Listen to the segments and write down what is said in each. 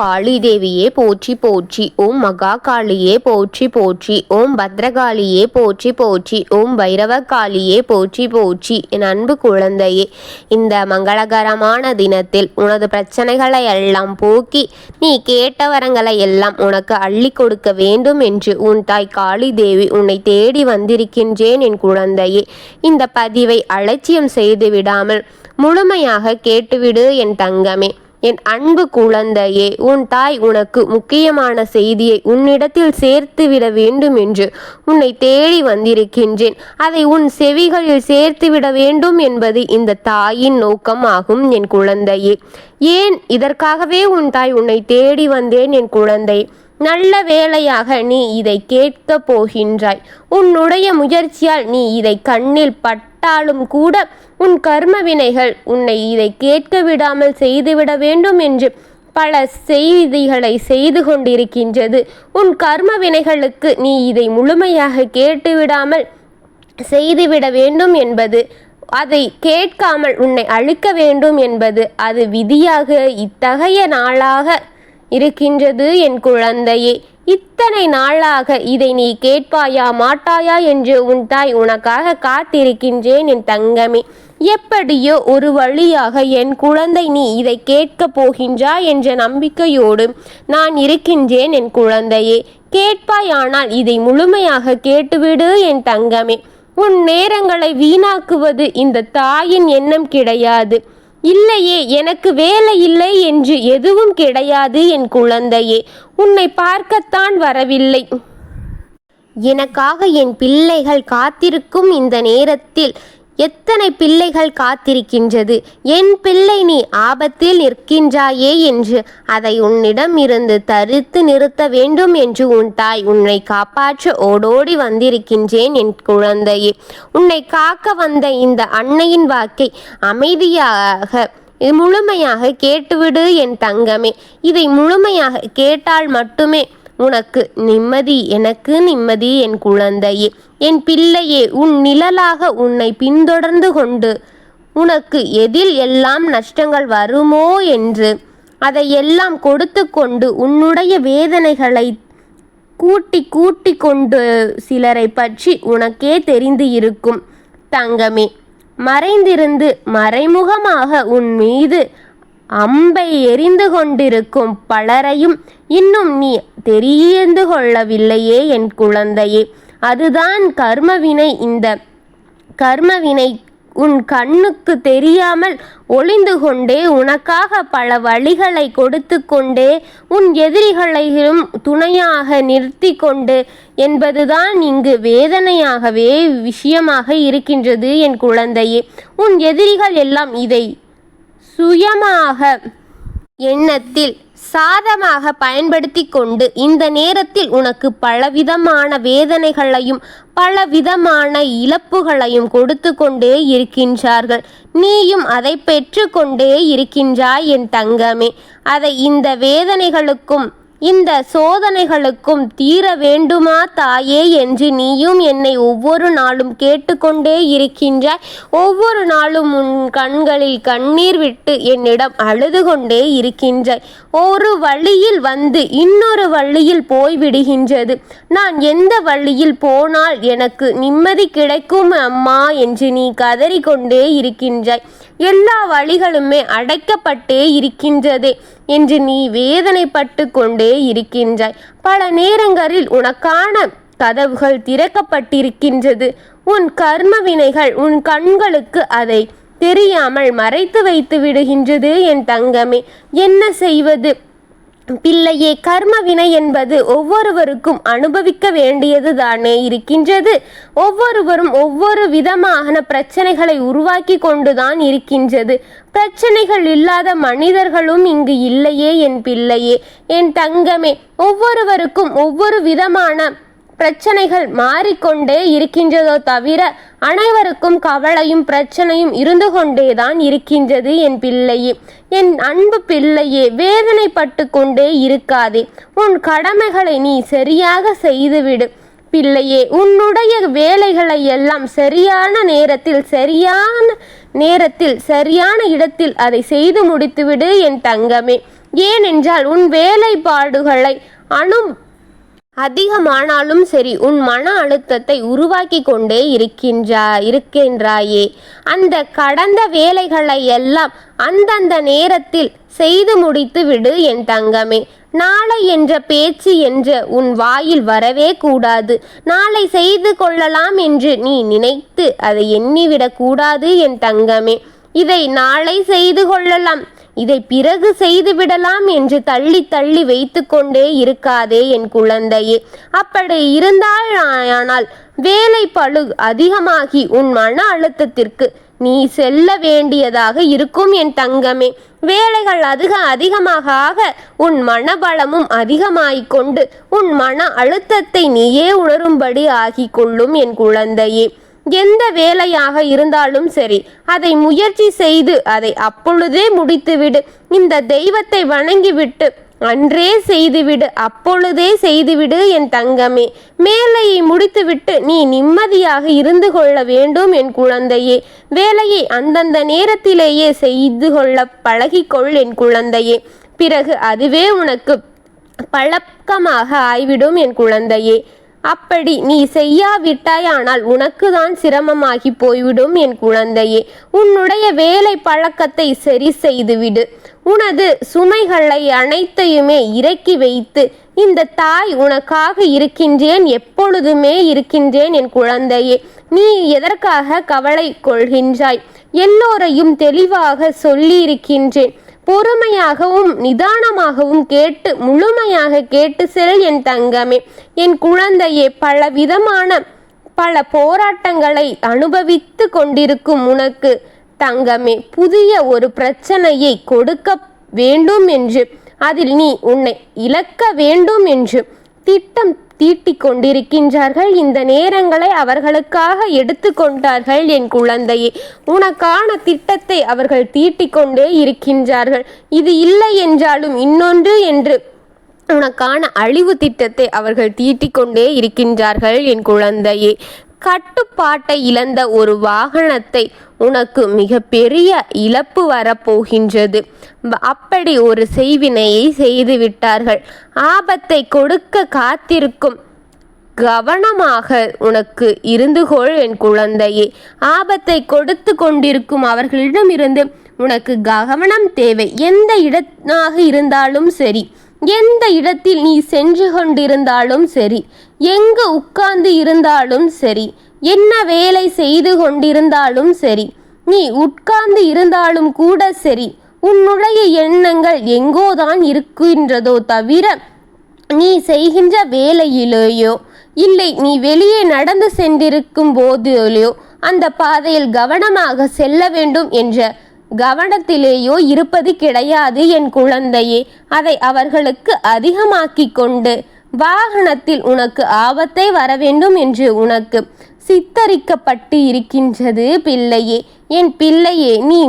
காளி தேவியே போற்றி போற்றி ஓம் மகா காளியே போற்றி போற்றி ஓம் பத்ரகாளியே போற்றி போற்றி ஓம் பைரவ காளியே போற்றி போற்றி. என் அன்பு குழந்தையே இந்த மங்களகரமான தினத்தில் உனது பிரச்சனைகளை எல்லாம் போக்கி நீ கேட்ட வரங்களை எல்லாம் உனக்கு அள்ளி கொடுக்க வேண்டும் என்று உன் தாய் காளி தேவி உன்னை தேடி வந்திருக்கின்றேன் என் குழந்தையே. இந்த பதிவை அலட்சியம் செய்து விடாமல் முழுமையாக கேட்டுவிடு என் தங்கமே. என் அன்பு குழந்தையே உன் தாய் உனக்கு முக்கியமான செய்தியை உன்னிடத்தில் சேர்த்துவிட வேண்டும் என்று உன்னை தேடி வந்திருக்கின்றேன். அதை உன் செவிகளில் சேர்த்துவிட வேண்டும் என்பது இந்த தாயின் நோக்கம் ஆகும் என் குழந்தையே. ஏன் இதற்காகவே உன் தாய் உன்னை தேடி வந்தேன் என் குழந்தை? நல்ல வேளையாக நீ இதை கேட்கப் போகின்றாய். உன்னுடைய முயற்சியால் நீ இதை கண்ணில் பட்டாலும் கூட உன் கர்ம வினைகள் உன்னை இதை கேட்க விடாமல் செய்துவிட வேண்டும் என்று பல செய்திகளை செய்து கொண்டிருக்கின்றது. உன் கர்ம வினைகளுக்கு நீ இதை முழுமையாக கேட்டுவிடாமல் செய்துவிட வேண்டும் என்பது அதை கேட்காமல் உன்னை அழிக்க வேண்டும் என்பது அது விதியாக இத்தகைய நாளாக இருக்கின்றது என் குழந்தையே. இத்தனை நாளாக இதை நீ கேட்பாயா மாட்டாயா என்று உன் தாய் உனக்காக காத்திருக்கின்றேன் என் தங்கமே. எப்படியோ ஒரு வழியாக என் குழந்தை நீ இதை கேட்கப் போகின்றாய் என்ற நம்பிக்கையோடு நான் இருக்கின்றேன் என் குழந்தையே. கேட்பாயானால் இதை முழுமையாக கேட்டுவிடு என் தங்கமே. உன் நேரங்களை வீணாக்குவது இந்த தாயின் எண்ணம் கிடையாது. இல்லையே எனக்கு வேலை இல்லை என்று எதுவும் கிடையாது என் குழந்தையே உன்னை பார்க்கத்தான் வரவில்லை. எனக்காக என் பிள்ளைகள் காத்திருக்கும் இந்த நேரத்தில் எத்தனை பிள்ளைகள் காத்திருக்கின்றது? என் பிள்ளை நீ ஆபத்தில் நிற்கின்றாயே என்று அதை உன்னிடம் இருந்து தரித்து நிறுத்த வேண்டும் என்று உன் தாய் உன்னை காப்பாற்ற ஓடோடி வந்திருக்கின்றேன் என் குழந்தையே. உன்னை காக்க வந்த இந்த அன்னையின் வாக்கை அமைதியாக முழுமையாக கேட்டுவிடு என் தங்கமே. இதை முழுமையாக கேட்டால் மட்டுமே உனக்கு நிம்மதி எனக்கு நிம்மதி என் குழந்தையே. என் பிள்ளையே உன் நிழலாக உன்னை பின்தொடர்ந்து கொண்டு உனக்கு எதில் எல்லாம் நஷ்டங்கள் வருமோ என்று அதை எல்லாம் கொடுத்து கொண்டு உன்னுடைய வேதனைகளை கூட்டி கூட்டி கொண்டு சிலரை பற்றி உனக்கே தெரிந்து இருக்கும். தங்கமே மறைந்திருந்து மறைமுகமாக உன் மீது அம்பை எரிந்து கொண்டிருக்கும் பலரையும் இன்னும் நீ தெரிந்து கொள்ளவில்லையே என் குழந்தையே. அதுதான் கர்மவினை இந்த கர்மவினை. உன் கண்ணுக்கு தெரியாமல் ஒளிந்து கொண்டே உனக்காக பல வழிகளை கொடுத்து கொண்டே உன் எதிரிகளையும் துணையாக நிறுத்தி கொண்டு என்பதுதான் இங்கு வேதனையாகவே விஷயமாக இருக்கின்றது என் குழந்தையே. உன் எதிரிகள் எல்லாம் இதை சுயமாக எண்ணத்தில் சாதமாக பயன்படுத்தி கொண்டு இந்த நேரத்தில் உனக்கு பலவிதமான வேதனைகளையும் பலவிதமான இழப்புகளையும் கொடுத்து கொண்டே இருக்கின்றார்கள். நீயும் அதை பெற்று கொண்டே இருக்கின்றாய் என் தங்கமே. அதை இந்த வேதனைகளுக்கும் இந்த சோதனைகளுக்கும் தீர வேண்டுமா தாயே என்று நீயும் என்னை ஒவ்வொரு நாளும் கேட்டுக்கொண்டே இருக்கின்றாய். ஒவ்வொரு நாளும் உன் கண்களில் கண்ணீர் விட்டு என்னிடம் அழுது கொண்டே இருக்கின்றாய். ஒரு வழியில் வந்து இன்னொரு வழியில் போய்விடுகின்றது. நான் எந்த வழியில் போனால் எனக்கு நிம்மதி கிடைக்கும் அம்மா என்று நீ கதறிக்கொண்டே இருக்கின்றாய். எல்லா வழிகளுமே அடைக்கப்பட்டே இருக்கின்றதே என்று நீ வேதனைப்பட்டு கொண்டே இருக்கின்றாய். பல நேரங்களில் உனக்கான கதவுகள் திறக்கப்பட்டிருக்கின்றது. உன் கர்ம வினைகள் உன் கண்களுக்கு அதை தெரியாமல் மறைத்து வைத்து விடுகின்றது என் தங்கமே. என்ன செய்வது? பிள்ளையே கர்ம வினை என்பது ஒவ்வொருவருக்கும் அனுபவிக்க வேண்டியது தானே இருக்கின்றது. ஒவ்வொருவரும் ஒவ்வொரு விதமான பிரச்சனைகளை உருவாக்கி கொண்டுதான் இருக்கின்றது. பிரச்சனைகள் இல்லாத மனிதர்களும் இங்கு இல்லையே என் பிள்ளையே என் தங்கமே. ஒவ்வொருவருக்கும் ஒவ்வொரு விதமான பிரச்சனைகள் மாறிக்கொண்டே இருக்கின்றதோ தவிர அனைவருக்கும் கவலையும் பிரச்சனையும் இருந்து கொண்டேதான் இருக்கின்றது என் பிள்ளையே. என் அன்பு பிள்ளையே வேதனைப்பட்டு கொண்டே இருக்காதே. உன் கடமைகளை நீ சரியாக செய்துவிடு. பிள்ளையே உன்னுடைய வேலைகளை எல்லாம் சரியான நேரத்தில் சரியான நேரத்தில் சரியான இடத்தில் அதை செய்து முடித்துவிடு என் தங்கமே. ஏனென்றால் உன் வேலைப்பாடுகளை அணு அதிகமானாலும் சரி உன் மன அழுத்தத்தை உருவாக்கி கொண்டே இருக்கின்றா இருக்கின்றாயே. அந்த கடந்த வேலைகளை எல்லாம் அந்தந்த நேரத்தில் செய்து முடித்து விடு என் தங்கமே. நாளை என்ற பேச்சு என்ற உன் வாயில் வரவே கூடாது. நாளை செய்து கொள்ளலாம் என்று நீ நினைத்து அதை எண்ணிவிடக்கூடாது என் தங்கமே. இதை நாளை செய்து கொள்ளலாம். இதை பிறகு செய்து விடலாம் என்று தள்ளி தள்ளி வைத்து கொண்டே இருக்காதே என் குழந்தையே. அப்படி இருந்தால் ஆனால் வேலை பளு அதிகமாகி உன் மன அழுத்தத்திற்கு நீ செல்ல வேண்டியதாக இருக்கும் என் தங்கமே. வேலைகள் அதிக அதிகமாக ஆக உன் மனபலமும் அதிகமாகிக் கொண்டு உன் மன அழுத்தத்தை நீயே உணரும்படி ஆகிக்கொள்ளும் என் குழந்தையே. எந்த வேலையாக இருந்தாலும் சரி அதை முயற்சி செய்து அதை அப்பொழுதே முடித்துவிடு. இந்த தெய்வத்தை வணங்கிவிட்டு அன்றே செய்துவிடு அப்பொழுதே செய்துவிடு என் தங்கமே. மேலையை முடித்துவிட்டு நீ நிம்மதியாக இருந்து கொள்ள வேண்டும் என் குழந்தையே. வேலையை அந்தந்த நேரத்திலேயே செய்து கொள்ள பழகிக்கொள் என் குழந்தையே. பிறகு அதுவே உனக்கு பழக்கமாக ஆய்விடும் என் குழந்தையே. அப்படி நீ செய்யாவிட்டாயானால் உனக்கு தான் சிரமமாகி போய்விடும் என் குழந்தையே. உன்னுடைய வேலை பழக்கத்தை சரி செய்துவிடு. உனது சுமைகளை அனைத்தையுமே இறக்கி வைத்து இந்த தாய் உனக்காக இருக்கின்றேன் எப்பொழுதுமே இருக்கின்றேன் என் குழந்தையே. நீ எதற்காக கவலை கொள்கின்றாய்? எல்லோரையும் தெளிவாக சொல்லியிருக்கின்றேன். பொறுமையாகவும் நிதானமாகவும் கேட்டு முழுமையாக கேட்டு செல் என் தங்கமே. என் குழந்தையே பல விதமான பல போராட்டங்களை அனுபவித்து கொண்டிருக்கும் உனக்கு தங்கமே புதிய ஒரு பிரச்சனையை கொடுக்க வேண்டும் என்று அதில் நீ உன்னை இழக்க வேண்டும் என்று திட்டம் தீட்டிக் கொண்டிருக்கின்றார்கள் இந்த நேரங்களை அவர்களுக்காக எடுத்துக்கொண்டார்கள் என் குழந்தையே. உனக்கான திட்டத்தை அவர்கள் தீட்டிக் கொண்டே இருக்கின்றார்கள். இது இல்லை என்றாலும் இன்னொன்று என்று உனக்கான அழிவு திட்டத்தை அவர்கள் தீட்டிக்கொண்டே இருக்கின்றார்கள் என் குழந்தையே. கட்டுப்பாட்டை இழந்த ஒரு வாகனத்தை உனக்கு மிக பெரிய இழப்பு வரப்போகின்றது. அப்படி ஒரு செய்வினையை செய்து விட்டார்கள் ஆபத்தை கொடுக்க காத்திருக்கும் கவனமாக உனக்கு இருந்துகொள் என் குழந்தையே. ஆபத்தை கொடுத்து கொண்டிருக்கும் அவர்களிடமிருந்து உனக்கு கவனம் தேவை. எந்த இடமாக இருந்தாலும் சரி. எந்த இடத்தில் நீ சென்று கொண்டிருந்தாலும் சரி எங்கு உட்கார்ந்து இருந்தாலும் சரி என்ன வேலை செய்து கொண்டிருந்தாலும் சரி நீ உட்கார்ந்து இருந்தாலும் கூட சரி உன்னுடைய எண்ணங்கள் எங்கோதான் இருக்கின்றதோ தவிர நீ செய்கின்ற வேலையிலேயோ இல்லை நீ வெளியே நடந்து சென்றிருக்கும் போதிலேயோ அந்த பாதையில் கவனமாக செல்ல வேண்டும் என்ற கவனத்திலேயோ இருப்பது கிடையாது என் குழந்தையே. அதை அவர்களுக்கு அதிகமாக்கி கொண்டு வாகனத்தில் உனக்கு ஆபத்தை வரவேண்டும் என்று உனக்கு சித்தரிக்கப்பட்டு இருக்கின்றது பிள்ளையே. என் பிள்ளையே நீ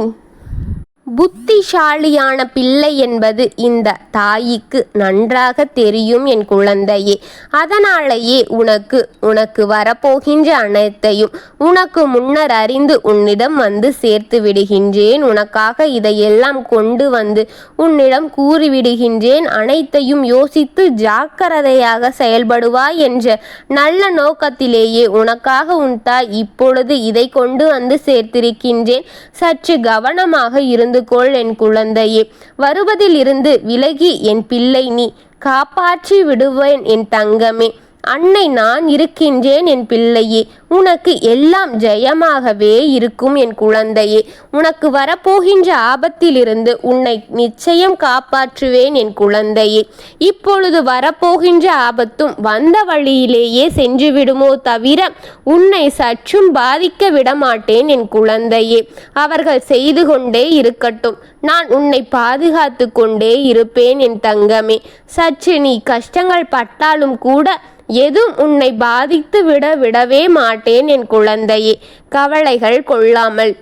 புத்திசாலியான பிள்ளை என்பது இந்த தாய்க்கு நன்றாக தெரியும் என் குழந்தையே. அதனாலேயே உனக்கு உனக்கு வரப்போகின்ற அனைத்தையும் உனக்கு முன்னர் அறிந்து உன்னிடம் வந்து சேர்த்து விடுகின்றேன். உனக்காக இதையெல்லாம் கொண்டு வந்து உன்னிடம் கூறிவிடுகின்றேன். அனைத்தையும் யோசித்து ஜாக்கிரதையாக செயல்படுவாய் என்ற நல்ல நோக்கத்திலேயே உனக்காக உன் தாய் இப்பொழுது இதை கொண்டு வந்து சேர்த்திருக்கின்றேன். சற்று கவனமாக இருந்து கொள் என் குழந்தையே. வருவதிலிருந்து விலகி என் பிள்ளை நீ. காப்பாற்றி விடுவேன் என் தங்கமே. அன்னை நான் இருக்கின்றேன் என் பிள்ளையே உனக்கு எல்லாம் ஜெயமாகவே இருக்கும் என் குழந்தையே. உனக்கு வரப்போகின்ற ஆபத்திலிருந்து உன்னை நிச்சயம் காப்பாற்றுவேன் என் குழந்தையே. இப்பொழுது வரப்போகின்ற ஆபத்தும் வந்த வழியிலேயே சென்று விடுமோ தவிர உன்னை சற்றும் பாதிக்க விடமாட்டேன் என் குழந்தையே. அவர்கள் செய்து கொண்டே இருக்கட்டும். நான் உன்னை பாதுகாத்து கொண்டே இருப்பேன் என் தங்கமே. சற்று நீ கஷ்டங்கள் பட்டாலும் கூட எதுவும் உன்னை பாதித்து விட விடவே மாட்டேன் என் குழந்தையே. கவலைகள் கொள்ளாமல்.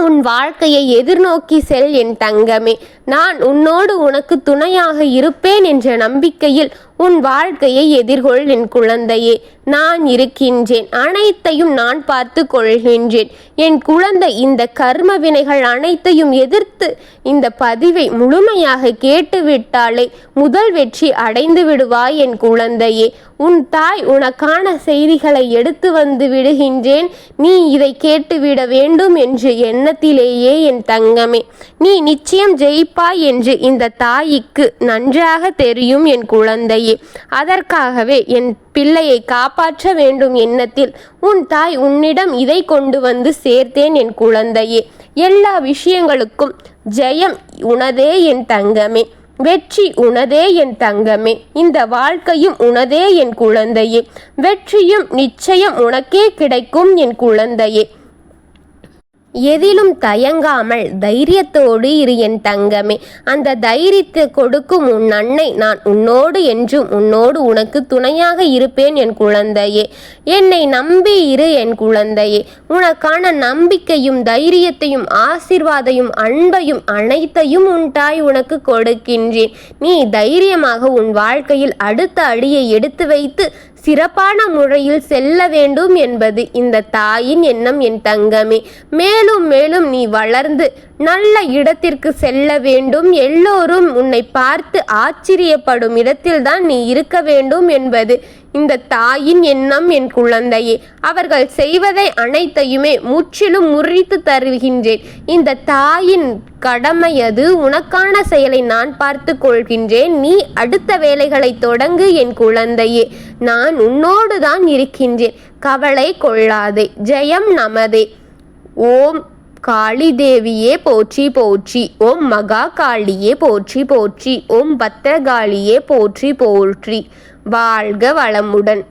உன் வாழ்க்கையை எதிர்நோக்கி செல் என் தங்கமே. நான் உன்னோடு உனக்கு துணையாக இருப்பேன் என்ற நம்பிக்கையில் உன் வாழ்க்கையை எதிர்கொள் என் குழந்தையே. நான் இருக்கின்றேன் அனைத்தையும் நான் பார்த்து கொள்கின்றேன். என் குழந்தை இந்த கர்ம வினைகள் அனைத்தையும் எதிர்த்து இந்த பதிவை முழுமையாக கேட்டுவிட்டாலே முதல் வெற்றி அடைந்து விடுவாய் என் குழந்தையே. உன் தாய் உனக்கான செய்திகளை எடுத்து வந்து விடுகின்றேன். நீ இதை கேட்டுவிட வேண்டும் என்று எண்ணத்திலேயே என் தங்கமே. நீ நிச்சயம் ஜெயிப்பாய் என்று இந்த தாய்க்கு நன்றாக தெரியும் என் குழந்தையே. அதற்காகவே என் பிள்ளையை காப்பாற்ற வேண்டும் எண்ணத்தில் உன் தாய் உன்னிடம் இதை கொண்டு வந்து சேர்த்தேன் என் குழந்தையே. எல்லா விஷயங்களுக்கும் ஜெயம் உனதே என் தங்கமே. வெற்றி உனதே என் தங்கமே. இந்த வாழ்க்கையும் உனதே என் குழந்தையே. வெற்றியும் நிச்சயம் உனக்கே கிடைக்கும் என் குழந்தையே. எதிலும் தயங்காமல் தைரியத்தோடு இரு என் தங்கமே. அந்த தைரியத்தை கொடுக்கும் உன் அன்னை நான் உன்னோடு என்றும் உன்னோடு உனக்கு துணையாக இருப்பேன் என் குழந்தையே. என்னை நம்பி இரு என் குழந்தையே. உனக்கான நம்பிக்கையும் தைரியத்தையும் ஆசிர்வாதையும் அன்பையும் அனைத்தையும் உன் தாய் உனக்கு கொடுக்கின்றேன். நீ தைரியமாக உன் வாழ்க்கையில் அடுத்த அடியை எடுத்து வைத்து சிறப்பான முறையில் செல்ல வேண்டும் என்பது இந்த தாயின் எண்ணம் என் தங்கமே. மேலும் மேலும் நீ வளர்ந்து நல்ல இடத்திற்கு செல்ல வேண்டும். எல்லோரும் உன்னை பார்த்து ஆச்சரியப்படும் இடத்தில்தான் நீ இருக்க வேண்டும் என்பது இந்த தாயின் எண்ணம் என் குழந்தையே. அவர்கள் செய்வதை அனைத்தையுமே முற்றிலும் முறித்து தருகின்றேன். இந்த தாயின் கடமை அது. உனக்கான செயலை நான் பார்த்து கொள்கின்றேன். நீ அடுத்த வேலைகளை தொடங்கு என் குழந்தையே. நான் உன்னோடு தான் இருக்கின்றேன். கவலை கொள்ளாதே. ஜெயம் நமதே. ஓம் காளி தேவியே போற்றி போற்றி. ஓம் மகா காளியே போற்றி போற்றி. ஓம் பத்திரகாளியே போற்றி போற்றி. வாழ்க வளமுடன்.